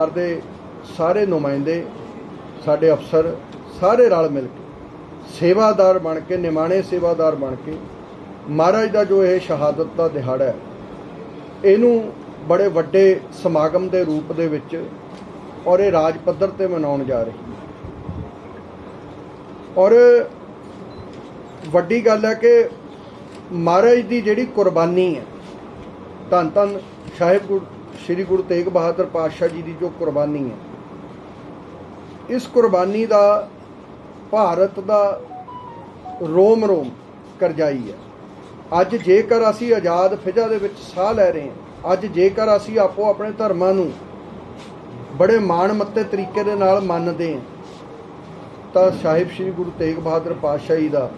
ਸਰਕਾਰ ਦੇ ਸਾਰੇ ਨੁਮਾਇੰਦੇ, ਸਾਡੇ ਅਫਸਰ ਸਾਰੇ ਰਲ ਮਿਲ ਕੇ ਸੇਵਾਦਾਰ ਬਣ ਕੇ, ਨਿਮਾਣੇ ਸੇਵਾਦਾਰ ਬਣ ਕੇ ਮਹਾਰਾਜ ਦਾ ਜੋ ਇਹ ਸ਼ਹਾਦਤ ਦਾ ਦਿਹਾੜਾ ਹੈ, ਇਹਨੂੰ ਬੜੇ ਵੱਡੇ ਸਮਾਗਮ ਦੇ ਰੂਪ ਦੇ ਵਿੱਚ ਔਰ ਇਹ ਰਾਜ ਪੱਧਰ ਤੇ ਮਨਾਉਣ ਜਾ ਰਹੀ ਹੈ। ਔਰ ਵੱਡੀ ਗੱਲ ਹੈ ਕਿ ਮਹਾਰਾਜ ਦੀ ਜਿਹੜੀ ਕੁਰਬਾਨੀ ਹੈ ਧੰਨ ਧੰਨ ਸਾਹਿਬ ਗੁਰ ਸ੍ਰੀ ਗੁਰੂ ਤੇਗ ਬਹਾਦਰ ਪਾਤਸ਼ਾਹ ਜੀ ਦੀ ਜੋ ਕੁਰਬਾਨੀ ਹੈ, ਇਸ ਕੁਰਬਾਨੀ ਦਾ ਭਾਰਤ ਦਾ ਰੋਮ ਰੋਮ ਕਰਜਾਈ ਹੈ। ਅੱਜ ਜੇਕਰ ਅਸੀਂ ਆਜ਼ਾਦ ਫਿਜ਼ਾ ਦੇ ਵਿੱਚ ਸਾਹ ਲੈ ਰਹੇ ਹਾਂ, ਅੱਜ ਜੇਕਰ ਅਸੀਂ ਆਪੋ ਆਪਣੇ ਧਰਮਾਂ ਨੂੰ ਬੜੇ ਮਾਣ ਮੱਤੇ ਤਰੀਕੇ ਦੇ ਨਾਲ ਮੰਨਦੇ ਹਾਂ, ਤਾਂ ਸਾਹਿਬ ਸ੍ਰੀ ਗੁਰੂ ਤੇਗ ਬਹਾਦਰ ਪਾਤਸ਼ਾਹ ਜੀ ਦਾ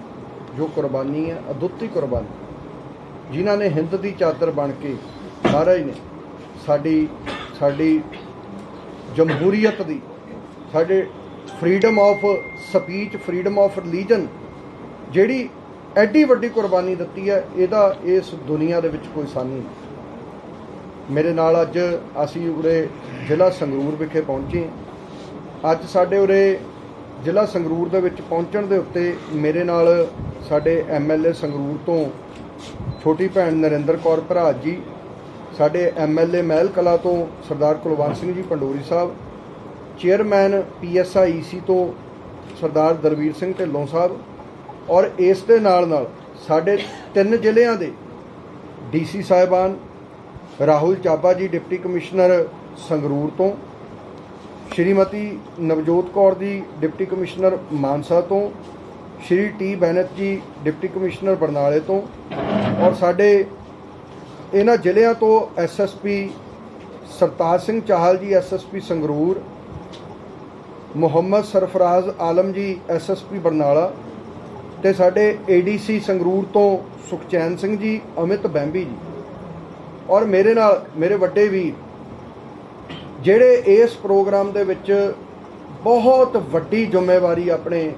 ਜੋ ਕੁਰਬਾਨੀ ਹੈ, ਅਦੁੱਤੀ ਕੁਰਬਾਨੀ, ਜਿਨ੍ਹਾਂ ਨੇ ਹਿੰਦ ਦੀ ਚਾਦਰ ਬਣ ਕੇ ਮਹਾਰਾਜ ਨੇ। ਸਾਡੀ ਸਾਡੀ ਜਮਹੂਰੀਅਤ ਦੀ, ਸਾਡੇ freedom of speech freedom of religion ਜਿਹੜੀ ਐਡੀ ਵੱਡੀ ਕੁਰਬਾਨੀ ਦਿੱਤੀ ਹੈ, ਇਹਦਾ ਇਸ ਦੁਨੀਆ ਦੇ ਵਿੱਚ ਕੋਈ ਸਾਨੀ ਨਹੀਂ। ਮੇਰੇ ਨਾਲ ਅੱਜ ਅਸੀਂ ਉਰੇ ਜ਼ਿਲ੍ਹਾ ਸੰਗਰੂਰ ਵਿਖੇ ਪਹੁੰਚੇ ਅੱਜ ਸਾਡੇ ਉਰੇ ਜ਼ਿਲ੍ਹਾ ਸੰਗਰੂਰ ਦੇ ਵਿੱਚ ਪਹੁੰਚਣ ਦੇ ਉੱਤੇ ਮੇਰੇ ਨਾਲ ਸਾਡੇ ਐਮਐਲਏ ਸੰਗਰੂਰ ਤੋਂ ਛੋਟੀ ਭੈਣ ਨਰਿੰਦਰ ਕੌਰ ਭਰਾ ਜੀ ਸਾਡੇ ਐਮਐਲਏ ਮਹਿਲ ਕਲਾ ਤੋਂ ਸਰਦਾਰ ਕੁਲਵੰਤ ਸਿੰਘ ਜੀ ਪੰਡੋਰੀ ਸਾਹਿਬ, ਚੇਅਰਮੈਨ ਪੀਐਸਆਈਸੀ ਤੋਂ ਸਰਦਾਰ ਦਰਵੀਰ ਸਿੰਘ ਢਿੱਲੋਂ ਸਾਹਿਬ ਔਰ ਇਸ ਦੇ ਨਾਲ ਨਾਲ ਸਾਡੇ ਤਿੰਨ ਜ਼ਿਲ੍ਹਿਆਂ ਦੇ ਡੀਸੀ ਸਾਹਿਬਾਨ ਰਾਹੁਲ ਚਾਬਾ ਜੀ, ਡਿਪਟੀ ਕਮਿਸ਼ਨਰ ਸੰਗਰੂਰ ਤੋਂ, ਸ਼੍ਰੀਮਤੀ ਨਵਜੋਤ ਕੌਰ ਜੀ, ਡਿਪਟੀ ਕਮਿਸ਼ਨਰ ਮਾਨਸਾ ਤੋਂ, ਸ਼੍ਰੀ ਟੀ ਬੈਨਤ ਜੀ, ਡਿਪਟੀ ਕਮਿਸ਼ਨਰ ਬਰਨਾਲੇ ਤੋਂ ਔਰ ਸਾਡੇ ਇਹਨਾਂ ਜ਼ਿਲ੍ਹਿਆਂ ਤੋਂ SSP Sartaj Singh Chahal ji SSP Sangrur, Mohammad Sarfaraz Alam ji SSP Barnala ਤੇ ਸਾਡੇ ਏਡੀਸੀ ਸੰਗਰੂਰ ਤੋਂ ਸੁਖਚੈਨ ਸਿੰਘ ਜੀ, ਅਮਿਤ ਬੈਂਬੀ ਜੀ। ਔਰ ਮੇਰੇ ਨਾਲ, ਮੇਰੇ ਵੱਡੇ ਵੀਰ, ਜਿਹੜੇ ਇਸ ਪ੍ਰੋਗਰਾਮ ਦੇ ਵਿੱਚ ਬਹੁਤ ਵੱਡੀ ਜ਼ਿੰਮੇਵਾਰੀ ਆਪਣੇ,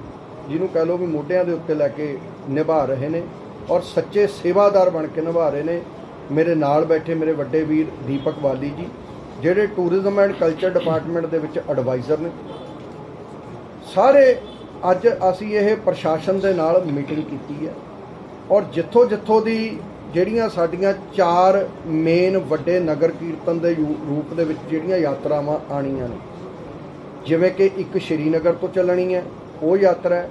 ਜਿਹਨੂੰ ਕਹਿ ਲਓ ਵੀ ਮੋਢਿਆਂ ਦੇ ਉੱਤੇ ਲੈ ਕੇ ਨਿਭਾ ਰਹੇ ਨੇ ਔਰ ਸੱਚੇ ਸੇਵਾਦਾਰ ਬਣ ਕੇ ਨਿਭਾ ਰਹੇ ਨੇ ਮੇਰੇ ਨਾਲ ਬੈਠੇ ਮੇਰੇ ਵੱਡੇ ਵੀਰ ਦੀਪਕ ਵਾਲੀ ਜੀ, ਜਿਹੜੇ ਟੂਰਿਜ਼ਮ ਐਂਡ ਕਲਚਰ ਡਿਪਾਰਟਮੈਂਟ ਦੇ ਵਿੱਚ ਐਡਵਾਈਜ਼ਰ ਨੇ। ਸਾਰੇ ਅੱਜ ਅਸੀਂ ਇਹ ਪ੍ਰਸ਼ਾਸਨ ਦੇ ਨਾਲ ਮੀਟਿੰਗ ਕੀਤੀ ਹੈ। ਔਰ ਜਿੱਥੋਂ ਜਿੱਥੋਂ ਦੀ ਜਿਹੜੀਆਂ ਸਾਡੀਆਂ ਚਾਰ ਮੇਨ ਵੱਡੇ ਨਗਰ ਕੀਰਤਨ ਦੇ ਯੂ- ਰੂਪ ਦੇ ਵਿੱਚ ਜਿਹੜੀਆਂ ਯਾਤਰਾਵਾਂ ਆਣੀਆਂ ਨੇ, ਜਿਵੇਂ ਕਿ ਇੱਕ ਸ਼੍ਰੀਨਗਰ ਤੋਂ ਚੱਲਣੀ ਹੈ, ਉਹ ਯਾਤਰਾ ਹੈ।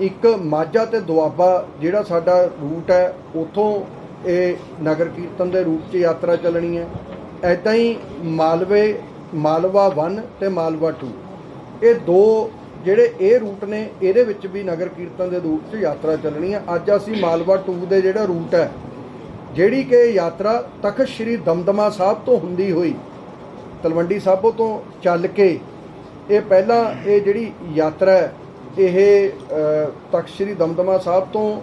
ਇੱਕ ਮਾਝਾ ਤੇ ਦੁਆਬਾ ਜਿਹੜਾ ਸਾਡਾ ਰੂਟ ਹੈ, ਉਥੋਂ ਇਹ ਨਗਰ ਕੀਰਤਨ ਦੇ ਰੂਪ 'ਚ ਯਾਤਰਾ ਚੱਲਣੀ ਹੈ। ਐਦਾਂ ਹੀ ਮਾਲਵੇ, ਮਾਲਵਾ 1 ਤੇ ਮਾਲਵਾ 2 ਇਹ ਦੋ ਜਿਹੜੇ ਇਹ ਰੂਟ ਨੇ, ਇਹਦੇ ਵਿੱਚ ਵੀ ਨਗਰ ਕੀਰਤਨ ਦੇ ਰੂਪ 'ਚ ਯਾਤਰਾ ਚੱਲਣੀ ਹੈ। ਅੱਜ ਅਸੀਂ ਮਾਲਵਾ 2 ਦੇ ਜਿਹੜਾ ਰੂਟ ਹੈ, ਜਿਹੜੀ ਕਿ ਯਾਤਰਾ ਤਖਤ ਸ੍ਰੀ ਦਮਦਮਾ ਸਾਹਿਬ ਤੋਂ ਹੁੰਦੀ ਹੋਈ, ਤਲਵੰਡੀ ਸਾਬੋ ਤੋਂ ਚੱਲ ਕੇ ਇਹ ਪਹਿਲਾਂ ਇਹ ਜਿਹੜੀ ਯਾਤਰਾ ਇਹ ਤਖਤ ਸ੍ਰੀ ਦਮਦਮਾ ਸਾਹਿਬ ਤੋਂ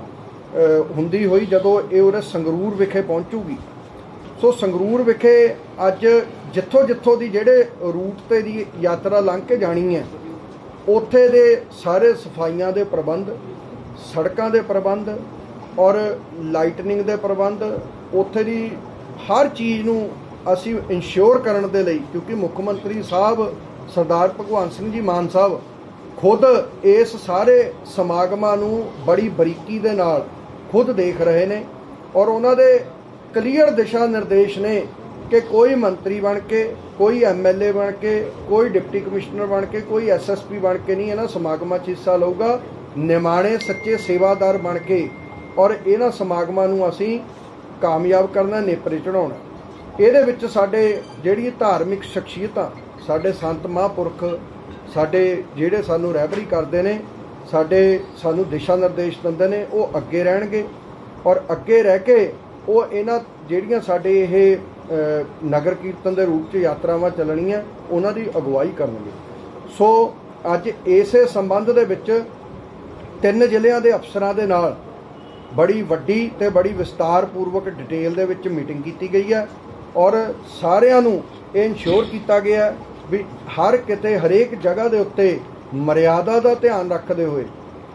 ਹੁੰਦੀ ਹੋਈ ਜਦੋਂ ਇਹ ਉਰੇ ਸੰਗਰੂਰ ਵਿਖੇ ਪਹੁੰਚੂਗੀ। ਸੋ ਸੰਗਰੂਰ ਵਿਖੇ ਅੱਜ ਜਿੱਥੋਂ ਜਿੱਥੋਂ ਦੀ ਜਿਹੜੇ ਰੂਟ ਤੇ ਦੀ ਯਾਤਰਾ ਲੰਘ ਕੇ ਜਾਣੀ ਹੈ, ਉੱਥੇ ਦੇ ਸਾਰੇ ਸਫਾਈਆਂ ਦੇ ਪ੍ਰਬੰਧ, ਸੜਕਾਂ ਦੇ ਪ੍ਰਬੰਧ ਔਰ ਲਾਈਟਨਿੰਗ ਦੇ ਪ੍ਰਬੰਧ, ਉੱਥੇ ਦੀ ਹਰ ਚੀਜ਼ ਨੂੰ ਅਸੀਂ ਇਨਸ਼ੋਰ ਕਰਨ ਦੇ ਲਈ, ਕਿਉਂਕਿ ਮੁੱਖ ਮੰਤਰੀ ਸਾਹਿਬ ਸਰਦਾਰ ਭਗਵੰਤ ਸਿੰਘ ਜੀ ਮਾਨ ਸਾਹਿਬ ਖੁਦ ਇਸ ਸਾਰੇ ਸਮਾਗਮਾਂ ਨੂੰ ਬੜੀ ਬਰੀਕੀ ਦੇ ਨਾਲ ਖੁਦ ਦੇਖ ਰਹੇ ਨੇ ਔਰ ਉਹਨਾਂ ਦੇ ਕਲੀਅਰ ਦਿਸ਼ਾ ਨਿਰਦੇਸ਼ ਨੇ ਕਿ ਕੋਈ ਮੰਤਰੀ ਬਣ ਕੇ, ਕੋਈ ਐਮਐਲਏ ਬਣ ਕੇ, ਕੋਈ ਡਿਪਟੀ ਕਮਿਸ਼ਨਰ ਬਣ ਕੇ, ਕੋਈ ਐਸਐਸਪੀ ਬਣ ਕੇ ਨਹੀਂ ਇਹਨਾਂ ਸਮਾਗਮਾਂ 'ਚ ਹਿੱਸਾ ਲਊਗਾ। ਨਿਮਾਣੇ ਸੱਚੇ ਸੇਵਾਦਾਰ ਬਣ ਕੇ ਔਰ ਇਹਨਾਂ ਸਮਾਗਮਾਂ ਨੂੰ ਅਸੀਂ ਕਾਮਯਾਬ ਕਰਨਾ, ਨੇਪਰੇ ਚੜਾਉਣਾ ਇਹਦੇ ਵਿੱਚ ਸਾਡੇ ਜਿਹੜੀ ਧਾਰਮਿਕ ਸ਼ਖਸੀਅਤਾਂ, ਸਾਡੇ ਸੰਤ ਮਹਾਂਪੁਰਖ ਸਾਡੇ ਜਿਹੜੇ ਸਾਨੂੰ ਰਹਿਬਰੀ ਕਰਦੇ ਨੇ, ਸਾਡੇ ਸਾਨੂੰ ਦਿਸ਼ਾ ਨਿਰਦੇਸ਼ ਦਿੰਦੇ ਨੇ, ਉਹ ਅੱਗੇ ਰਹਿਣਗੇ। ਔਰ ਅੱਗੇ ਰਹਿ ਕੇ ਉਹ ਇਹਨਾਂ ਜਿਹੜੀਆਂ ਸਾਡੇ ਇਹ ਨਗਰ ਕੀਰਤਨ ਦੇ ਰੂਪ 'ਚ ਯਾਤਰਾਵਾਂ ਚੱਲਣੀਆਂ, ਉਹਨਾਂ ਦੀ ਅਗਵਾਈ ਕਰਨਗੇ। ਸੋ ਅੱਜ ਇਸੇ ਸੰਬੰਧ ਦੇ ਵਿੱਚ ਤਿੰਨ ਜ਼ਿਲ੍ਹਿਆਂ ਦੇ ਅਫਸਰਾਂ ਦੇ ਨਾਲ ਬੜੀ ਵੱਡੀ ਤੇ ਬੜੀ ਵਿਸਤਾਰਪੂਰਵਕ ਡਿਟੇਲ ਦੇ ਵਿੱਚ ਮੀਟਿੰਗ ਕੀਤੀ ਗਈ ਹੈ। ਔਰ ਸਾਰਿਆਂ ਨੂੰ ਇਹ ਇਨਸ਼ੋਰ ਕੀਤਾ ਗਿਆ ਵੀ ਹਰ ਕਿਤੇ, ਹਰੇਕ ਜਗ੍ਹਾ ਦੇ ਉੱਤੇ ਮਰਿਆਦਾ ਦਾ ਧਿਆਨ ਰੱਖਦੇ ਹੋਏ,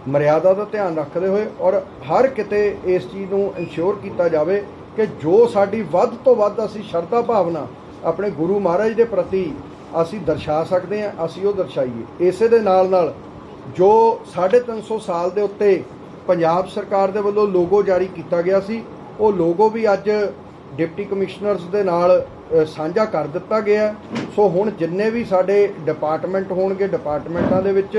ਮਰਿਆਦਾ ਦਾ ਧਿਆਨ ਰੱਖਦੇ ਹੋਏ ਔਰ ਹਰ ਕਿਤੇ ਇਸ ਚੀਜ਼ ਨੂੰ ਇਨਸ਼ੋਰ ਕੀਤਾ ਜਾਵੇ ਕਿ ਜੋ ਸਾਡੀ ਵੱਧ ਤੋਂ ਵੱਧ ਅਸੀਂ ਸ਼ਰਧਾ ਭਾਵਨਾ ਆਪਣੇ ਗੁਰੂ ਮਹਾਰਾਜ ਦੇ ਪ੍ਰਤੀ ਅਸੀਂ ਦਰਸਾ ਸਕਦੇ ਹਾਂ, ਅਸੀਂ ਉਹ ਦਰਸਾਈਏ। ਇਸੇ ਦੇ ਨਾਲ ਨਾਲ ਜੋ 350 ਸਾਲ ਦੇ ਉੱਤੇ ਪੰਜਾਬ ਸਰਕਾਰ ਦੇ ਵੱਲੋਂ ਲੋਗੋ ਜਾਰੀ ਕੀਤਾ ਗਿਆ ਸੀ, ਉਹ ਲੋਗੋ ਵੀ ਅੱਜ ਡਿਪਟੀ ਕਮਿਸ਼ਨਰਸ ਦੇ ਨਾਲ ਸਾਂਝਾ ਕਰ ਦਿੱਤਾ ਗਿਆ। ਸੋ ਹੁਣ ਜਿੰਨੇ ਵੀ ਸਾਡੇ ਡਿਪਾਰਟਮੈਂਟ ਹੋਣਗੇ ਡਿਪਾਰਟਮੈਂਟਾਂ ਦੇ ਵਿੱਚ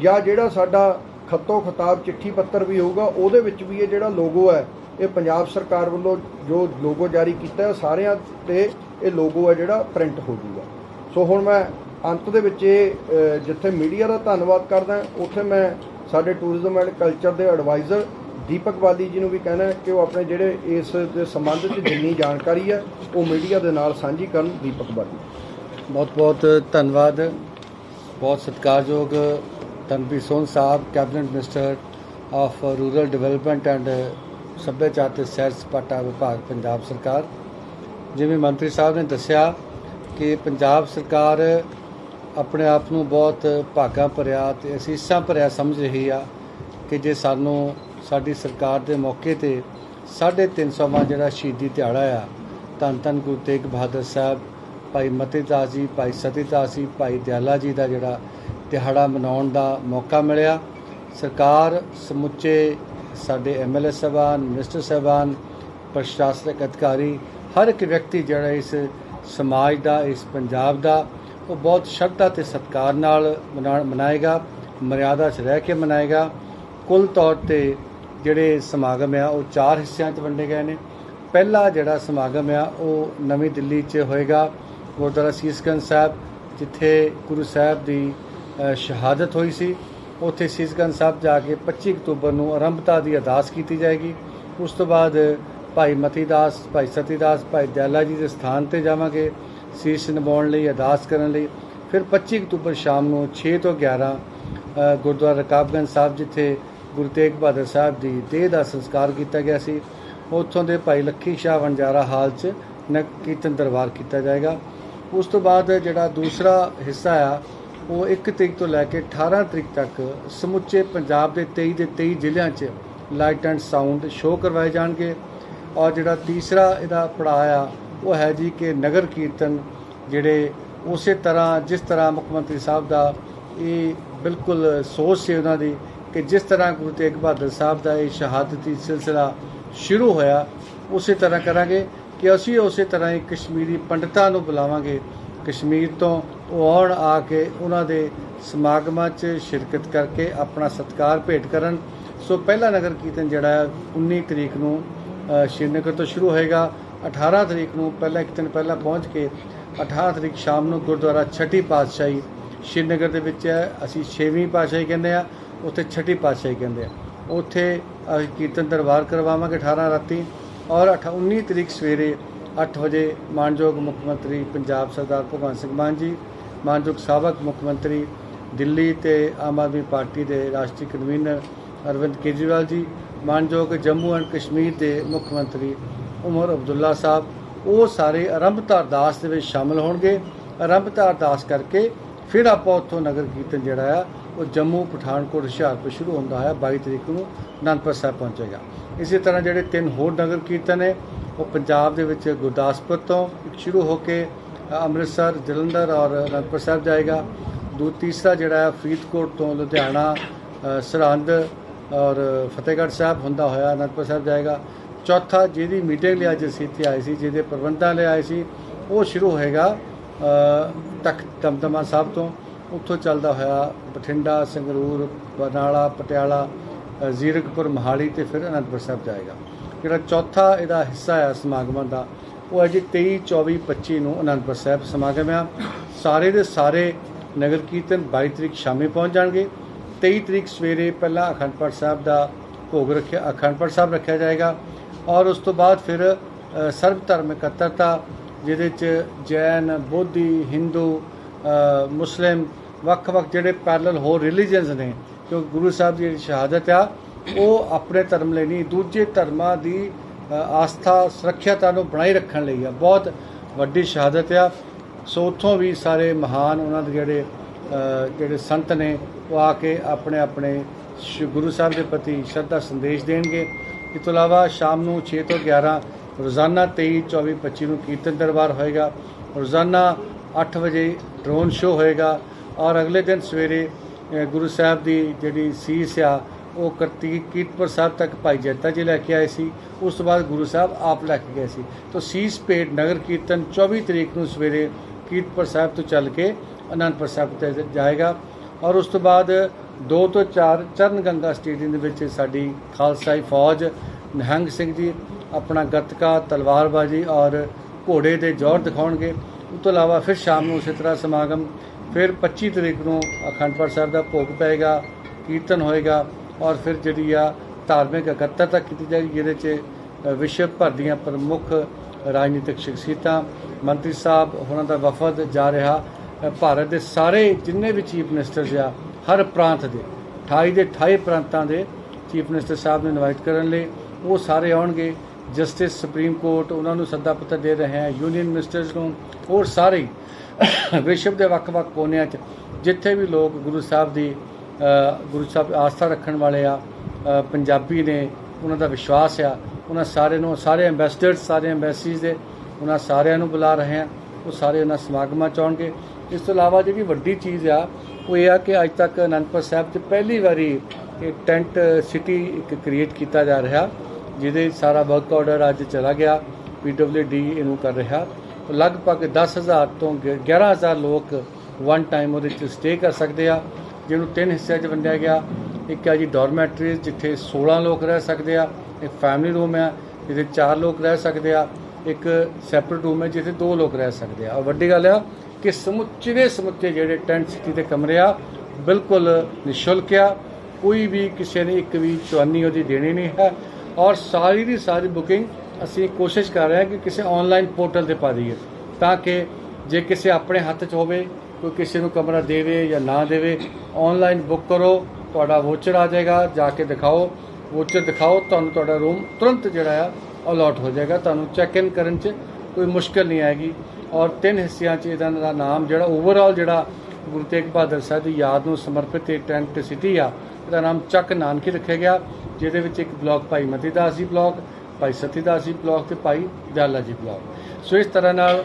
ਜਾਂ ਜਿਹੜਾ ਸਾਡਾ ਖੱਤੋ ਖਤਾਬ ਚਿੱਠੀ ਪੱਤਰ ਵੀ ਹੋਊਗਾ, ਉਹਦੇ ਵਿੱਚ ਵੀ ਇਹ ਜਿਹੜਾ ਲੋਗੋ ਹੈ, ਇਹ ਪੰਜਾਬ ਸਰਕਾਰ ਵੱਲੋਂ ਜੋ ਲੋਗੋ ਜਾਰੀ ਕੀਤਾ ਹੈ, ਸਾਰਿਆਂ ਤੇ ਇਹ ਲੋਗੋ ਹੈ ਜਿਹੜਾ ਪ੍ਰਿੰਟ ਹੋ ਜਾਊਗਾ। ਸੋ ਹੁਣ ਮੈਂ ਅੰਤ ਦੇ ਵਿੱਚ ਇਹ ਜਿੱਥੇ ਮੀਡੀਆ ਦਾ ਧੰਨਵਾਦ ਕਰਦਾ, ਉੱਥੇ ਮੈਂ ਸਾਡੇ ਟੂਰਿਜ਼ਮ ਐਂਡ ਕਲਚਰ ਦੇ ਐਡਵਾਈਜ਼ਰ ਦੀਪਕ ਵਾਲੀ ਜੀ ਨੂੰ ਵੀ ਕਹਿਣਾ ਕਿ ਉਹ ਆਪਣੇ ਜਿਹੜੇ ਇਸ ਦੇ ਸੰਬੰਧ 'ਚ ਜਿੰਨੀ ਜਾਣਕਾਰੀ ਹੈ, ਉਹ ਮੀਡੀਆ ਦੇ ਨਾਲ ਸਾਂਝੀ ਕਰਨ ਦੀਪਕ ਵਾਲੀ ਬਹੁਤ ਬਹੁਤ ਧੰਨਵਾਦ, ਬਹੁਤ ਸਤਿਕਾਰਯੋਗ Tanvir Son Sahib, cabinet minister of rural development and ਸੱਭਿਆਚਾਰ ਤੇ ਸੈਰ ਸਪਾਟਾ ਵਿਭਾਗ ਪੰਜਾਬ ਸਰਕਾਰ। ਜਿਵੇਂ ਮੰਤਰੀ ਸਾਹਿਬ ਨੇ ਦੱਸਿਆ ਕਿ ਪੰਜਾਬ ਸਰਕਾਰ ਆਪਣੇ ਆਪ ਨੂੰ ਬਹੁਤ ਭਾਗਾ ਭਰਿਆ ਤੇ ਅਸੀਸਾਂ ਭਰਿਆ ਸਮਝ ਰਹੀ ਆ ਕਿ ਜੇ ਸਾਨੂੰ ਸਾਡੀ ਸਰਕਾਰ ਦੇ ਮੌਕੇ ਤੇ 350ਵਾਂ ਜਿਹੜਾ ਸ਼ਹੀਦੀ ਦਿਹਾੜਾ ਆ, ਧੰਨ ਧੰਨ ਗੁਰੂ ਤੇਗ ਬਹਾਦਰ ਸਾਹਿਬ, ਭਾਈ ਮਤੀਦਾਸ ਜੀ, ਭਾਈ ਸਤੀਦਾਸ ਜੀ, ਭਾਈ ਦਿਆਲਾ ਜੀ ਦਾ ਜਿਹੜਾ ਦਿਹਾੜਾ ਮਨਾਉਣ ਦਾ ਮੌਕਾ ਮਿਲਿਆ। ਸਰਕਾਰ ਸਮੁੱਚੇ ਸਾਡੇ ਐਮਐਲਏ ਸਾਹਿਬਾਨ, ਮਿਨਿਸਟਰ ਸਾਹਿਬਾਨ, ਪ੍ਰਸ਼ਾਸਨਿਕ ਅਧਿਕਾਰੀ, ਹਰ ਇੱਕ ਵਿਅਕਤੀ ਜਿਹੜਾ ਇਸ ਸਮਾਜ ਦਾ, ਇਸ ਪੰਜਾਬ ਦਾ, ਉਹ ਬਹੁਤ ਸ਼ਰਧਾ ਤੇ ਸਤਿਕਾਰ ਨਾਲ ਮਨਾ- ਮਨਾਏਗਾ, ਮਰਿਆਦਾ 'ਚ ਰਹਿ ਕੇ ਮਨਾਏਗਾ। ਕੁੱਲ ਤੌਰ ਤੇ ਜਿਹੜੇ ਸਮਾਗਮ ਆ, ਉਹ ਚਾਰ ਹਿੱਸਿਆਂ 'ਚ ਵੰਡੇ ਗਏ ਨੇ। ਪਹਿਲਾ ਜਿਹੜਾ ਸਮਾਗਮ ਆ, ਉਹ ਨਵੀਂ ਦਿੱਲੀ 'ਚ ਹੋਏਗਾ, ਗੁਰਦੁਆਰਾ ਸੀਸਗੰਜ ਸਾਹਿਬ, ਜਿੱਥੇ ਗੁਰੂ ਸਾਹਿਬ ਦੀ ਸ਼ਹਾਦਤ ਹੋਈ ਸੀ। ਉੱਥੇ ਸੀਸਗੰਜ ਸਾਹਿਬ ਜਾ ਕੇ 25 ਅਕਤੂਬਰ ਨੂੰ ਆਰੰਭਤਾ ਦੀ ਅਰਦਾਸ ਕੀਤੀ ਜਾਏਗੀ। ਉਸ ਤੋਂ ਬਾਅਦ ਭਾਈ ਮਤੀਦਾਸ ਭਾਈ ਸਤੀਦਾਸ ਭਾਈ ਦਿਆਲਾ ਜੀ ਦੇ ਸਥਾਨ ਤੇ ਜਾਵਾਂਗੇ, ਸੀਸ ਨਿਭਾਉਣ ਲਈ, ਅਰਦਾਸ ਕਰਨ ਲਈ। ਫਿਰ 25 ਅਕਤੂਬਰ ਸ਼ਾਮ ਨੂੰ 6 ਤੋਂ 11 ਗੁਰਦੁਆਰਾ ਰਕਾਬਗੰਜ ਸਾਹਿਬ, ਜਿੱਥੇ ਗੁਰੂ ਤੇਗ ਬਹਾਦਰ ਸਾਹਿਬ ਦੀ ਦੇਹ ਦਾ ਸੰਸਕਾਰ ਕੀਤਾ ਗਿਆ ਸੀ। ਉੱਥੋਂ ਦੇ ਭਾਈ ਲੱਖੀ ਸ਼ਾਹ ਵਣਜਾਰਾ ਹਾਲ 'ਚ ਨਗ ਕੀਰਤਨ ਦਰਬਾਰ ਕੀਤਾ ਜਾਏਗਾ। ਉਸ ਤੋਂ ਬਾਅਦ ਜਿਹੜਾ ਦੂਸਰਾ ਹਿੱਸਾ ਆ, ਉਹ 1 ਤਰੀਕ ਤੋਂ ਲੈ ਕੇ 18 ਤਰੀਕ ਤੱਕ ਸਮੁੱਚੇ ਪੰਜਾਬ ਦੇ 23 ਦੇ 23 ਜ਼ਿਲ੍ਹਿਆਂ 'ਚ ਲਾਈਟ ਐਂਡ ਸਾਊਂਡ ਸ਼ੋਅ ਕਰਵਾਏ ਜਾਣਗੇ। ਔਰ ਜਿਹੜਾ ਤੀਸਰਾ ਇਹਦਾ ਪੜਾਅ ਆ, ਉਹ ਹੈ ਜੀ ਕਿ ਨਗਰ ਕੀਰਤਨ, ਜਿਹੜੇ ਉਸੇ ਤਰ੍ਹਾਂ, ਜਿਸ ਤਰ੍ਹਾਂ ਮੁੱਖ ਮੰਤਰੀ ਸਾਹਿਬ ਦਾ ਇਹ ਬਿਲਕੁਲ ਸੋਚ ਸੀ ਉਹਨਾਂ ਦੀ ਕਿ ਜਿਸ ਤਰ੍ਹਾਂ ਗੁਰੂ ਤੇਗ ਬਹਾਦਰ ਸਾਹਿਬ ਦਾ ਇਹ ਸ਼ਹਾਦਤੀ ਸਿਲਸਿਲਾ ਸ਼ੁਰੂ ਹੋਇਆ, ਉਸੇ ਤਰ੍ਹਾਂ ਕਰਾਂਗੇ ਕਿ ਅਸੀਂ ਉਸੇ ਤਰ੍ਹਾਂ ਹੀ ਕਸ਼ਮੀਰੀ ਪੰਡਤਾਂ ਨੂੰ ਬੁਲਾਵਾਂਗੇ। ਕਸ਼ਮੀਰ ਤੋਂ ਉਹ ਆਉਣ ਆ ਕੇ ਉਹਨਾਂ ਦੇ ਸਮਾਗਮਾਂ 'ਚ ਸ਼ਿਰਕਤ ਕਰਕੇ ਆਪਣਾ ਸਤਿਕਾਰ ਭੇਟ ਕਰਨ। ਸੋ ਪਹਿਲਾ ਨਗਰ ਕੀਰਤਨ ਜਿਹੜਾ ਹੈ 19 ਤਰੀਕ ਨੂੰ ਸ਼੍ਰੀਨਗਰ ਤੋਂ ਸ਼ੁਰੂ ਹੋਏਗਾ। 18 ਤਰੀਕ ਨੂੰ ਪਹਿਲਾਂ ਇੱਕ ਦਿਨ ਪਹਿਲਾਂ ਪਹੁੰਚ ਕੇ 18 ਤਰੀਕ ਸ਼ਾਮ ਨੂੰ ਗੁਰਦੁਆਰਾ ਛठी ਪਾਤਸ਼ਾਹੀ ਸ਼੍ਰੀਨਗਰ ਦੇ ਵਿੱਚ ਹੈ। ਅਸੀਂ 6ਵੀਂ ਪਾਤਸ਼ਾਹੀ ਕਹਿੰਦੇ ਆ ਉੱਥੇ ਛठी ਪਾਤਸ਼ਾਹੀ ਕਹਿੰਦੇ ਆ। ਉੱਥੇ ਅਸੀਂ ਕੀਰਤਨ ਦਰਬਾਰ ਕਰਵਾਵਾਂਗੇ 18 ਰਾਤੀ ਔਰ 18 19 ਤਰੀਕ ਸਵੇਰੇ 8 ਵਜੇ ਮਾਨਯੋਗ ਮੁੱਖ ਮੰਤਰੀ ਪੰਜਾਬ ਸਰਦਾਰ ਭਗਵੰਤ ਸਿੰਘ ਮਾਨ ਜੀ, ਮਾਨਯੋਗ ਸਾਬਕ ਮੁੱਖ ਮੰਤਰੀ ਦਿੱਲੀ ਤੇ ਆਮ ਆਦਮੀ ਪਾਰਟੀ ਦੇ ਰਾਸ਼ਟਰੀ ਕਨਵੀਨਰ ਅਰਵਿੰਦ ਕੇਜਰੀਵਾਲ ਜੀ, ਮਾਨਯੋਗ ਜੰਮੂ ਐਂਡ ਕਸ਼ਮੀਰ ਦੇ ਮੁੱਖ ਮੰਤਰੀ ਉਮਰ ਅਬਦੁੱਲਾ ਸਾਹਿਬ, ਉਹ ਸਾਰੇ ਆਰੰਭਤਾ ਅਰਦਾਸ ਦੇ ਵਿੱਚ ਸ਼ਾਮਲ ਹੋਣਗੇ। ਆਰੰਭਤਾ ਅਰਦਾਸ ਕਰਕੇ ਫਿਰ ਆਪਾਂ ਉੱਥੋਂ ਨਗਰ ਕੀਰਤਨ ਜਿਹੜਾ ਆ ਉਹ ਜੰਮੂ ਪਠਾਨਕੋਟ ਹੁਸ਼ਿਆਰਪੁਰ ਸ਼ੁਰੂ ਹੁੰਦਾ ਹੈ 22 ਤਰੀਕ ਨੂੰ ਅਨੰਦਪੁਰ ਸਾਹਿਬ ਪਹੁੰਚੇਗਾ। ਇਸੇ ਤਰ੍ਹਾਂ ਜਿਹੜੇ ਤਿੰਨ ਹੋਰ ਨਗਰ ਕੀਰਤਨ ਨੇ ਉਹ ਪੰਜਾਬ ਦੇ ਵਿੱਚ ਗੁਰਦਾਸਪੁਰ ਤੋਂ ਸ਼ੁਰੂ ਹੋ ਕੇ ਅੰਮ੍ਰਿਤਸਰ ਜਲੰਧਰ ਔਰ ਅਨੰਦਪੁਰ ਸਾਹਿਬ ਜਾਏਗਾ। ਦੂ ਤੀਸਰਾ ਜਿਹੜਾ ਹੈ ਫਰੀਦਕੋਟ ਤੋਂ ਲੁਧਿਆਣਾ ਅ, ਸਰਹੰਦ ਔਰ ਫਤਿਹਗੜ੍ਹ ਸਾਹਿਬ ਹੁੰਦਾ ਹੋਇਆ ਅਨੰਦਪੁਰ ਸਾਹਿਬ ਜਾਏਗਾ। ਚੌਥਾ ਜਿਹਦੀ ਮੀਟਿੰਗ ਲਈ ਅੱਜ ਅਸੀਂ ਇੱਥੇ ਆਏ ਸੀ ਜਿਹਦੇ ਪ੍ਰਬੰਧਾਂ ਲਈ ਆਏ ਸੀ ਉਹ ਸ਼ੁਰੂ ਹੋਏਗਾ ਅ, ਦਮਦਮਾ ਸਾਹਿਬ ਤੋਂ। ਉੱਥੋਂ ਚੱਲਦਾ ਹੋਇਆ ਬਠਿੰਡਾ ਸੰਗਰੂਰ ਬਰਨਾਲਾ ਪਟਿਆਲਾ ਜ਼ੀਰਕਪੁਰ ਮਹਾਲੀ ਤੇ ਫਿਰ ਅਨੰਦਪੁਰ ਸਾਹਿਬ ਜਾਏਗਾ। ਜਿਹੜਾ ਚੌਥਾ ਇਹਦਾ ਹਿੱਸਾ ਹੈ ਸਮਾਗਮਾਂ ਦਾ ਉਹ ਹੈ ਜੀ 23 24 25 ਨੂੰ ਅਨੰਦਪੁਰ ਸਾਹਿਬ ਸਮਾਗਮ ਆ। ਸਾਰੇ ਦੇ ਸਾਰੇ ਨਗਰ ਕੀਰਤਨ 22 ਤਰੀਕ ਸ਼ਾਮੇ ਪਹੁੰਚ ਜਾਣਗੇ। 23 ਤਰੀਕ ਸਵੇਰੇ ਪਹਿਲਾਂ ਅਖੰਡ ਪਾਠ ਸਾਹਿਬ ਦਾ ਭੋਗ ਰੱਖਿਆ ਅਖੰਡ ਪਾਠ ਸਾਹਿਬ ਰੱਖਿਆ ਜਾਏਗਾ। ਔਰ ਉਸ ਤੋਂ ਬਾਅਦ ਫਿਰ ਸਰਬ ਧਰਮ ਇਕੱਤਰਤਾ ਜਿਹਦੇ ਚ ਜੈਨ, ਬੋਧੀ, ਹਿੰਦੂ ਮੁਸਲਿਮ, ਵੱਖ-ਵੱਖ ਜਿਹੜੇ ਪੈਰਲਲ ਹੋਰ ਰਿਲੀਜੀਅਨਸ ਨੇ ਕਿਉਂਕਿ ਗੁਰੂ ਸਾਹਿਬ ਦੀ ਜਿਹੜੀ ਸ਼ਹਾਦਤ ਆ, ਉਹ ਆਪਣੇ ਧਰਮ ਲਈ ਨਹੀਂ, ਦੂਜੇ ਧਰਮਾਂ ਦੀ ਆਸਥਾ ਸੁਰੱਖਿਆਤਾ ਨੂੰ ਬਣਾਈ ਰੱਖਣ ਲਈ ਆ। ਬਹੁਤ ਵੱਡੀ ਸ਼ਹਾਦਤ ਆ। ਸੋ ਉੱਥੋਂ ਵੀ ਸਾਰੇ ਮਹਾਨ ਉਹਨਾਂ ਦੇ ਜਿਹੜੇ ਜਿਹੜੇ ਸੰਤ ਨੇ, ਉਹ ਆ ਕੇ ਆਪਣੇ ਆਪਣੇ ਸ਼- ਗੁਰੂ ਸਾਹਿਬ ਦੇ ਪ੍ਰਤੀ ਸ਼ਰਧਾ ਸੰਦੇਸ਼ ਦੇਣਗੇ। ਇਸ ਤੋਂ ਇਲਾਵਾ ਸ਼ਾਮ ਨੂੰ 6 ਤੋਂ 11 ਰੋਜ਼ਾਨਾ 23 24 25 ਨੂੰ ਕੀਰਤਨ ਦਰਬਾਰ ਹੋਏਗਾ। ਰੋਜ਼ਾਨਾ 8 ਵਜੇ ਡਰੋਨ ਸ਼ੋਅ ਹੋਏਗਾ ਔਰ ਅਗਲੇ ਦਿਨ ਸਵੇਰੇ ਗੁਰੂ ਸਾਹਿਬ ਦੀ ਜਿਹੜੀ ਸੀਸ ਆ, ਉਹ ਕਰਤੀ ਕੀਰਤਪੁਰ ਸਾਹਿਬ ਤੱਕ ਭਾਈ ਜੈਤਾ ਜੀ ਲੈ ਕੇ ਆਏ ਸੀ। ਉਸ ਤੋਂ ਬਾਅਦ ਗੁਰੂ ਸਾਹਿਬ ਆਪ ਲੈ ਕੇ ਗਏ ਸੀ। ਤੋਂ ਸੀਸ ਭੇਟ ਨਗਰ ਕੀਰਤਨ 24 ਤਰੀਕ ਨੂੰ ਸਵੇਰੇ ਕੀਰਤਪੁਰ ਸਾਹਿਬ ਤੋਂ ਚੱਲ ਕੇ ਅਨੰਦਪੁਰ ਸਾਹਿਬ ਤੇ ਜਾਏਗਾ। ਔਰ ਉਸ ਤੋਂ ਬਾਅਦ 2 ਤੋਂ 4 ਚਰਨ ਗੰਗਾ ਸਟੇਡੀਅਮ ਦੇ ਵਿੱਚ ਸਾਡੀ ਖਾਲਸਾਈ ਫੌਜ ਨਿਹੰਗ ਸਿੰਘ ਜੀ ਆਪਣਾ ਗੱਤਕਾ, ਤਲਵਾਰਬਾਜ਼ੀ ਔਰ ਘੋੜੇ ਦੇ ਜੋਰ ਦਿਖਾਉਣਗੇ। ਉਸ ਤੋਂ ਇਲਾਵਾ ਫਿਰ ਸ਼ਾਮ ਨੂੰ ਉਸੇ ਤਰ੍ਹਾਂ ਸਮਾਗਮ, ਫਿਰ 25 ਤਰੀਕ ਨੂੰ ਅਖੰਡ ਪਾਠ ਸਾਹਿਬ ਦਾ ਭੋਗ ਪਏਗਾ, ਕੀਰਤਨ ਹੋਏਗਾ ਔਰ ਫਿਰ ਜਿਹੜੀ ਆ ਧਾਰਮਿਕ ਇਕੱਤਰਤਾ ਕੀਤੀ ਜਾਏਗੀ, ਜਿਹਦੇ 'ਚ ਵਿਸ਼ਵ ਭਰ ਦੀਆਂ ਪ੍ਰਮੁੱਖ ਰਾਜਨੀਤਿਕ ਸ਼ਖਸੀਅਤਾਂ, ਮੰਤਰੀ ਸਾਹਿਬ, ਉਹਨਾਂ ਦਾ ਵਫਦ ਜਾ ਰਿਹਾ। ਭਾਰਤ ਦੇ ਸਾਰੇ ਜਿੰਨੇ ਵੀ ਚੀਫ ਮਿਨਿਸਟਰਸ ਆ, ਹਰ ਪ੍ਰਾਂਤ ਦੇ 28 ਦੇ 28 ਪ੍ਰਾਂਤਾਂ ਦੇ ਚੀਫ ਮਿਨਿਸਟਰ ਸਾਹਿਬ ਨੂੰ ਇਨਵਾਈਟ ਕਰਨ ਲਈ ਉਹ ਸਾਰੇ ਆਉਣਗੇ। ਜਸਟਿਸ ਸੁਪਰੀਮ ਕੋਰਟ ਉਹਨਾਂ ਨੂੰ ਸੱਦਾ ਪੱਤਰ ਦੇ ਰਹੇ ਹੈ, ਯੂਨੀਅਨ ਮਿਨਿਸਟਰਸ ਨੂੰ ਹੋਰ ਸਾਰੇ ਵਿਸ਼ਵ ਦੇ ਵੱਖ-ਵੱਖ ਕੋਨਿਆਂ 'ਚ, ਜਿੱਥੇ ਵੀ ਲੋਕ ਗੁਰੂ ਸਾਹਿਬ ਦੀ ਗੁਰੂ ਸਾਹਿਬ ਆਸਥਾ ਰੱਖਣ ਵਾਲੇ ਆ ਪੰਜਾਬੀ ਨੇ ਉਹਨਾਂ ਦਾ ਵਿਸ਼ਵਾਸ ਆ, ਉਹਨਾਂ ਸਾਰੇ ਨੂੰ, ਸਾਰੇ ਐਮਬੈਸਡਰਸ ਸਾਰੇ ਐਮਬੈਸੀਜ਼ ਦੇ ਉਹਨਾਂ ਸਾਰਿਆਂ ਨੂੰ ਬੁਲਾ ਰਹੇ ਆ, ਉਹ ਸਾਰੇ ਉਹਨਾਂ ਸਮਾਗਮਾਂ 'ਚ ਆਉਣਗੇ। ਇਸ ਤੋਂ ਇਲਾਵਾ ਜਿਹੜੀ ਵੱਡੀ ਚੀਜ਼ ਆ, ਉਹ ਇਹ ਆ ਕਿ ਅੱਜ ਤੱਕ ਅਨੰਦਪੁਰ ਸਾਹਿਬ 'ਚ ਪਹਿਲੀ ਵਾਰੀ ਇਹ ਟੈਂਟ ਸਿਟੀ ਇੱਕ ਕ੍ਰੀਏਟ ਕੀਤਾ ਜਾ ਰਿਹਾ। ਜਿਹਦੇ ਸਾਰਾ ਵਰਕ ਆਰਡਰ ਅੱਜ ਚਲਾ ਗਿਆ ਡੀ ਇਹਨੂੰ ਕਰ ਰਿਹਾ। ਲਗਭਗ 10000 ਤੋਂ ਗ- 11000 ਲੋਕ ਵਨ ਟਾਈਮ ਉਹਦੇ ਵਿੱਚ ਸਟੇ ਕਰ ਸਕਦੇ ਆ, ਜਿਹਨੂੰ ਤਿੰਨ ਹਿੱਸਿਆਂ 'ਚ ਵੰਡਿਆ ਗਿਆ। ਇੱਕ ਹੈ ਜੀ ਡੋਰਮੈਟਰੀਜ਼ ਜਿੱਥੇ 16 ਲੋਕ ਰਹਿ ਸਕਦੇ ਆ, ਇੱਕ ਫੈਮਿਲੀ ਰੂਮ ਹੈ ਜਿੱਥੇ 4 ਲੋਕ ਰਹਿ ਸਕਦੇ ਆ, ਇੱਕ ਸੈਪਰੇਟ ਰੂਮ ਹੈ ਜਿੱਥੇ 2 ਲੋਕ ਰਹਿ ਸਕਦੇ ਆ। ਔਰ ਵੱਡੀ ਗੱਲ ਆ ਕਿ ਸਮੁੱਚੇ ਸਮੁੱਚੇ ਜਿਹੜੇ ਟੈਂਟ ਸਿਟੀ ਦੇ ਕਮਰੇ ਆ, ਬਿਲਕੁਲ ਨਿਸ਼ੁਲਕ ਆ। ਕੋਈ ਵੀ ਕਿਸੇ ਨੇ ਇੱਕ ਵੀ ਚਵਾਨੀ ਉਹਦੀ ਦੇਣੀ ਨਹੀਂ ਹੈ। ਔਰ ਸਾਰੀ ਦੀ ਸਾਰੀ ਬੁਕਿੰਗ ਅਸੀਂ ਕੋਸ਼ਿਸ਼ ਕਰ ਰਹੇ ਹਾਂ ਕਿ ਕਿਸੇ ਆਨਲਾਈਨ ਪੋਰਟਲ ਤੇ ਪਾ ਦਈਏ, ਤਾਂ ਕਿ ਜੇ ਕਿਸੇ ਆਪਣੇ ਹੱਥ 'ਚ ਹੋਵੇ, ਕੋਈ ਕਿਸੇ ਨੂੰ ਕਮਰਾ ਦੇਵੇ ਜਾਂ ਨਾ ਦੇਵੇ ਆਨਲਾਈਨ ਬੁੱਕ ਕਰੋ, ਤੁਹਾਡਾ ਵੋਚਰ ਆ ਜਾਏਗਾ, ਜਾ ਕੇ ਦਿਖਾਓ ਵੋਚਰ ਦਿਖਾਓ, ਤੁਹਾਨੂੰ ਤੁਹਾਡਾ ਰੂਮ ਤੁਰੰਤ ਜਿਹੜਾ ਆ ਅਲਾਟ ਹੋ ਜਾਏਗਾ, ਤੁਹਾਨੂੰ ਚੈੱਕ ਇਨ ਕਰਨ 'ਚ ਕੋਈ ਮੁਸ਼ਕਲ ਨਹੀਂ ਆਏਗੀ। ਔਰ ਤਿੰਨ ਹਿੱਸਿਆਂ 'ਚ ਇਹਦਾ ਦਾ ਨਾਮ ਜਿਹੜਾ ਓਵਰਆਲ ਜਿਹੜਾ ਗੁਰੂ ਤੇਗ ਬਹਾਦਰ ਸਾਹਿਬ ਦੀ ਯਾਦ ਨੂੰ ਸਮਰਪਿਤ ਇਹ ਟੈਂਟ ਸਿਟੀ ਆ, ਇਹਦਾ ਨਾਮ ਚੱਕ ਨਾਨਕੀ ਰੱਖਿਆ ਗਿਆ। ਜਿਹਦੇ ਵਿੱਚ ਇੱਕ ਬਲਾਕ ਭਾਈ ਮਤੀ ਦਾਸ ਜੀ ਬਲਾਕ, ਭਾਈ ਸਤੀਦਾਸ ਜੀ ਬਲਾਕ ਤੇ ਭਾਈ ਦਿਆਲਾ ਜੀ ਬਲਾਕ। ਸੋ ਇਸ ਤਰ੍ਹਾਂ ਨਾਲ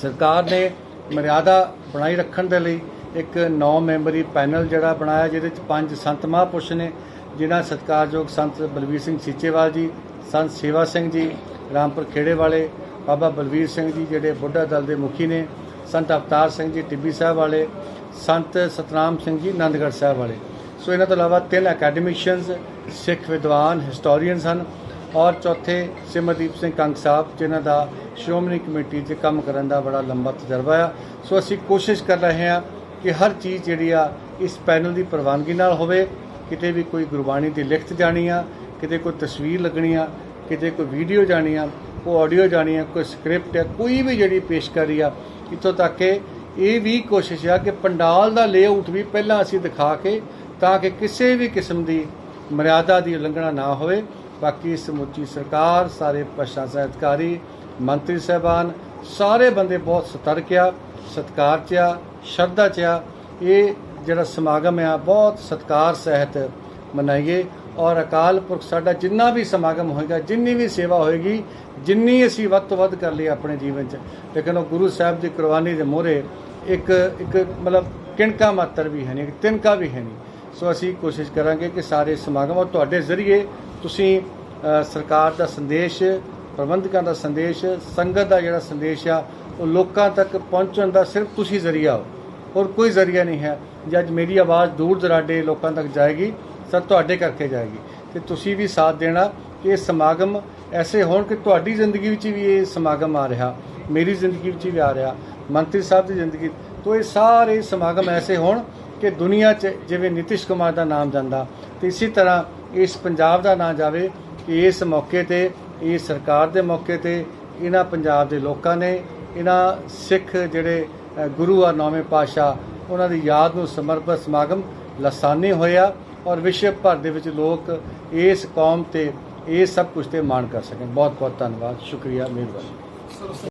ਸਰਕਾਰ ਨੇ ਮਰਿਆਦਾ ਬਣਾਈ ਰੱਖਣ ਦੇ ਲਈ ਇੱਕ 9 ਮੈਂਬਰੀ ਪੈਨਲ ਜਿਹੜਾ ਬਣਾਇਆ, ਜਿਹਦੇ ਵਿੱਚ ਪੰਜ ਸੰਤ ਮਹਾਂਪੁਰਸ਼ ਨੇ, ਜਿਨ੍ਹਾਂ ਸਤਿਕਾਰਯੋਗ ਸੰਤ ਬਲਵੀਰ ਸਿੰਘ ਸੀਚੇਵਾਲ ਜੀ, ਸੰਤ ਸੇਵਾ ਸਿੰਘ ਜੀ, ਰਾਮਪੁਰ ਖੇੜੇ ਵਾਲੇ, ਬਾਬਾ ਬਲਵੀਰ ਸਿੰਘ ਜੀ ਜਿਹੜੇ ਬੁੱਢਾ ਦਲ ਦੇ ਮੁਖੀ ਨੇ, ਸੰਤ ਅਵਤਾਰ ਸਿੰਘ ਜੀ, ਟਿੱਬੀ ਸਾਹਿਬ ਵਾਲੇ, ਸੰਤ ਸਤਨਾਮ ਸਿੰਘ ਜੀ ਆਨੰਦਗੜ੍ਹ ਸਾਹਿਬ ਵਾਲੇ। ਸੋ ਇਹਨਾਂ ਤੋਂ ਇਲਾਵਾ ਤਿੰਨ ਅਕੈਡਮਿਸ਼ੀਅਨਸ ਸਿੱਖ ਵਿਦਵਾਨ ਹਿਸਟੋਰੀਅਨਸ ਹਨ ਔਰ ਚੌਥੇ ਸਿਮਰਦੀਪ ਸਿੰਘ ਕੰਗ ਸਾਹਿਬ, ਜਿਨ੍ਹਾਂ ਦਾ ਸ਼੍ਰੋਮਣੀ ਕਮੇਟੀ 'ਚ ਕੰਮ ਕਰਨ ਦਾ ਬੜਾ ਲੰਬਾ ਤਜਰਬਾ ਆ। ਸੋ ਅਸੀਂ ਕੋਸ਼ਿਸ਼ ਕਰ ਰਹੇ ਹਾਂ ਕਿ ਹਰ ਚੀਜ਼ ਜਿਹੜੀ ਆ, ਇਸ ਪੈਨਲ ਦੀ ਪ੍ਰਵਾਨਗੀ ਨਾਲ ਹੋਵੇ। ਕਿਤੇ ਵੀ ਕੋਈ ਗੁਰਬਾਣੀ ਦੀ ਲਿਖਤ ਜਾਣੀ ਆ, ਕਿਤੇ ਕੋਈ ਤਸਵੀਰ ਲੱਗਣੀ ਆ, ਕਿਤੇ ਕੋਈ ਵੀਡੀਓ ਜਾਣੀ ਆ, ਕੋਈ ਆਡੀਓ ਜਾਣੀ ਆ, ਕੋਈ ਸਕ੍ਰਿਪਟ ਆ, ਕੋਈ ਵੀ ਜਿਹੜੀ ਪੇਸ਼ਕਾਰੀ ਆ, ਇੱਥੋਂ ਤੱਕ ਕਿ ਇਹ ਵੀ ਕੋਸ਼ਿਸ਼ ਆ ਕਿ ਪੰਡਾਲ ਦਾ ਲੇਆਊਟ ਵੀ ਪਹਿਲਾਂ ਅਸੀਂ ਦਿਖਾ ਕੇ ਤਾਂ ਕਿ ਕਿਸੇ ਵੀ ਕਿਸਮ ਦੀ ਮਰਿਆਦਾ ਦੀ ਉਲੰਘਣਾ ਨਾ ਹੋਵੇ। ਬਾਕੀ ਸਮੁੱਚੀ ਸਰਕਾਰ, ਸਾਰੇ ਪ੍ਰਸ਼ਾਸਨ ਅਧਿਕਾਰੀ ਮੰਤਰੀ ਸਾਹਿਬਾਨ, ਸਾਰੇ ਬੰਦੇ ਬਹੁਤ ਸਤਰਕ ਆ ਸਤਕਾਰ ਚ ਆ ਸ਼ਰਧਾ ਚ ਆ ਇਹ ਜਿਹੜਾ ਸਮਾਗਮ ਆ, ਬਹੁਤ ਸਤਕਾਰ ਸਹਿਤ ਮਨਾਈਏ। ਔਰ ਅਕਾਲ ਪੁਰਖ ਸਾਡਾ ਜਿੰਨਾ ਵੀ ਸਮਾਗਮ ਹੋਏਗਾ, ਜਿੰਨੀ ਵੀ ਸੇਵਾ ਹੋਏਗੀ, ਜਿੰਨੀ ਅਸੀਂ ਵੱਧ ਤੋਂ ਵੱਧ ਕਰ ਲਈ ਆਪਣੇ ਜੀਵਨ 'ਚ। ਲੇਕਿਨ ਉਹ ਗੁਰੂ ਸਾਹਿਬ ਦੀ ਕੁਰਬਾਨੀ ਦੇ ਮੋਹਰੇ ਇੱਕ ਇੱਕ ਮਤਲਬ ਕਿਣਕਾ ਮਾਤਰ ਵੀ ਹੈ ਨਹੀਂ ਇੱਕ ਤਿਨਕਾ ਵੀ ਹੈ ਨਹੀਂ ਸੋ ਅਸੀਂ ਕੋਸ਼ਿਸ਼ ਕਰਾਂਗੇ ਕਿ ਸਾਰੇ ਸਮਾਗਮ ਔਰ ਤੁਹਾਡੇ ਜ਼ਰੀਏ ਤੁਸੀਂ ਸਰਕਾਰ ਦਾ ਸੰਦੇਸ਼, ਪ੍ਰਬੰਧਕਾਂ ਦਾ ਸੰਦੇਸ਼, ਸੰਗਤ ਦਾ ਜਿਹੜਾ ਸੰਦੇਸ਼ ਆ, ਉਹ ਲੋਕਾਂ ਤੱਕ ਪਹੁੰਚਣ ਦਾ ਸਿਰਫ ਤੁਸੀਂ ਜ਼ਰੀਆ ਹੋ। ਔਰ ਕੋਈ ਜ਼ਰੀਆ ਨਹੀਂ ਹੈ। ਜੇ ਅੱਜ ਮੇਰੀ ਆਵਾਜ਼ ਦੂਰ ਦਰਾਡੇ ਲੋਕਾਂ ਤੱਕ ਜਾਏਗੀ ਸਰ ਤੁਹਾਡੇ ਕਰਕੇ ਜਾਏਗੀ। ਤੇ ਤੁਸੀਂ ਵੀ ਸਾਥ ਦੇਣਾ ਕਿ ਇਹ ਸਮਾਗਮ ਐਸੇ ਹੋਣ ਕਿ ਤੁਹਾਡੀ ਜ਼ਿੰਦਗੀ ਵਿੱਚ ਵੀ ਇਹ ਸਮਾਗਮ ਆ ਰਿਹਾ, ਮੇਰੀ ਜ਼ਿੰਦਗੀ ਵਿੱਚ ਵੀ ਆ ਰਿਹਾ, ਮੰਤਰੀ ਸਾਹਿਬ ਦੀ ਜ਼ਿੰਦਗੀ। ਤੋਂ ਇਹ ਸਾਰੇ ਸਮਾਗਮ ਐਸੇ ਹੋਣ ਕਿ ਦੁਨੀਆ 'ਚ ਜਿਵੇਂ ਨਿਤਿਸ਼ ਕੁਮਾਰ ਦਾ ਨਾਮ ਜਾਂਦਾ, ਤੇ ਇਸੇ ਤਰ੍ਹਾਂ ਇਸ ਪੰਜਾਬ ਦਾ ਨਾਂ ਜਾਵੇ ਕਿ ਇਸ ਮੌਕੇ ਤੇ ਇਸ ਸਰਕਾਰ ਦੇ ਮੌਕੇ ਤੇ, ਇਹਨਾਂ ਪੰਜਾਬ ਦੇ ਲੋਕਾਂ ਨੇ, ਇਹਨਾਂ ਸਿੱਖ ਜਿਹੜੇ ਗੁਰੂ ਆ ਨੌਵੇਂ ਪਾਤਸ਼ਾਹ, ਉਹਨਾਂ ਦੀ ਯਾਦ ਨੂੰ ਸਮਰਪਿਤ ਸਮਾਗਮ ਲਸਾਨੀ ਹੋਇਆ ਔਰ ਵਿਸ਼ਵ ਭਰ ਦੇ ਵਿੱਚ ਲੋਕ ਇਸ ਕੌਮ ਤੇ, ਇਹ ਸਭ ਕੁਝ ਤੇ ਮਾਣ ਕਰ ਸਕਣ। ਬਹੁਤ ਬਹੁਤ ਧੰਨਵਾਦ। ਸ਼ੁਕਰੀਆ, ਮਿਹਰਬਾਨੀ।